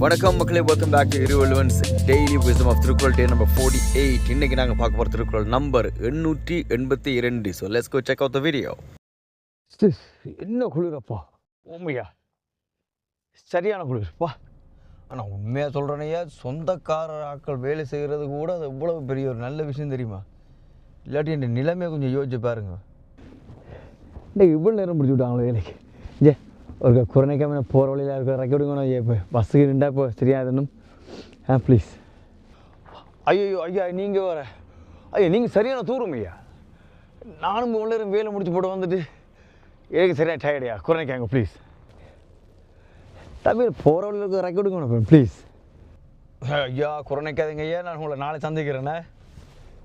வணக்கம் மக்களே welcome back to இருவல்வன்ஸ் daily wisdom of Thirukkural day number forty eight இன்னைக்கு நாங்கள் பார்க்க போகிற திருக்குறள் நம்பர் எண்ணூற்றி எண்பத்தி இரண்டு. So let's go check out the video என்ன குளிரப்பா? உண்மையா? சரியான குளிர்ப்பா? ஆனால் உண்மையாக சொல்கிறேனையா சொந்தக்கார ஆட்கள் வேலை செய்கிறது கூட அது எவ்வளவு பெரிய ஒரு நல்ல விஷயம் தெரியுமா? இல்லாட்டி என் நிலைமையை கொஞ்சம் யோசிச்சு பாருங்க. இன்னைக்கு இவ்வளோ நேரம் முடிச்சு விட்டாங்களோ வேலைக்கு? போகிற வழியில் இருக்க ரெக்க விடுங்க இப்போ பஸ்ஸுக்கு நின்றா இப்போ சரியாதுன்னும் ஆ ப்ளீஸ் ஐயோ ஐயா நீங்கள் வர ஐயா நீங்கள் சரியான தூரம் ஐயா நானும் இவ்வளோ நேரம் வேலை முடிச்சு போட்டு வந்துட்டு எனக்கு சரியாக டயர்டையா குறைக்காங்க ப்ளீஸ் தம்பி போகிற வழியில் இருக்க ரெக்க விடுங்க ப்ளீஸ் ஐயா குறைக்காதீங்க ஐயா நான் உங்களை நாளை சந்திக்கிறேண்ணே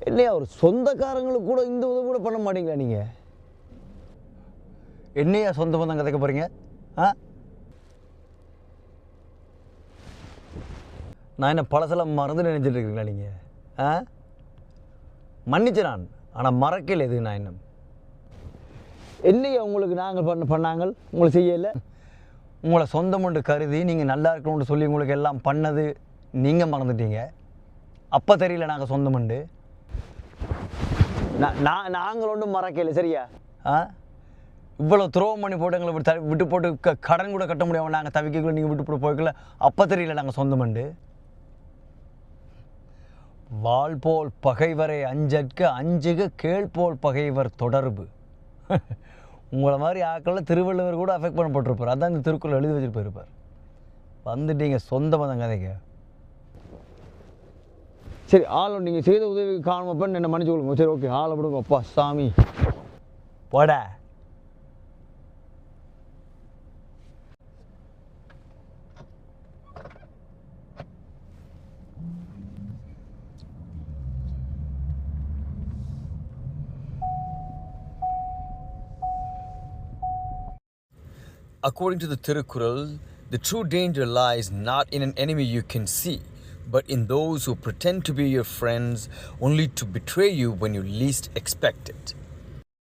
இல்லையா ஒரு சொந்தக்காரங்களுக்கு கூட இந்த உதவி கூட பண்ண மாட்டீங்களா நீங்கள் என்னையா சொந்த பந்தம் கதைக்க போகிறீங்க நான் என்ன பழசெல்லாம் மறந்து நினைச்சிட்டு இருக்கீங்களா நீங்கள் ஆ? மன்னிச்சு நான் ஆனால் மறக்கல எது நான் இன்னும்? என்னையா உங்களுக்கு நாங்கள் பண்ண பண்ணாங்க உங்களை செய்யலை? உங்களை சொந்தமுண்டு கருதி நீங்கள் நல்லா இருக்கணும்னு சொல்லி உங்களுக்கு எல்லாம் பண்ணது நீங்கள் மறந்துட்டீங்க. அப்போ தெரியல நாங்கள் சொந்தமுண்டு நான் நான் நாங்கள் ஒன்றும் மறக்கல சரியா? ஆ? இவ்வளோ துரோகம் பண்ணி போட்டு எங்களை த விட்டு போட்டு க கடன் கூட கட்ட முடியாமல் நாங்கள் தவிக்கக்குள்ள நீங்கள் விட்டு போட்டு போய்க்கல. அப்போ தெரியல நாங்கள் சொந்தமண்டு வாள் போல் பகைவரை அஞ்சற்க அஞ்சுக கேள் போல் பகைவர் தொடர்பு. உங்களை மாதிரி ஆக்களில் திருவள்ளுவர் கூட அஃபெக்ட் பண்ணப்பட்டிருப்பார் அதான் இந்த திருக்குறள் எழுதி வச்சுட்டு போயிருப்பார் வந்துட்டீங்க சொந்த மதம் கதைங்க. சரி ஆளும் நீங்கள் செய்த உதவிக்கு காணுமப்பன்னு என்ன மன்னிச்சு கொடுங்க சரி ஓகே ஆளை விடுங்க. அப்பா சாமி. போட. According to the Tirukkural, the true danger lies not in an enemy you can see, but in those who pretend to be your friends only to betray you when you least expect it.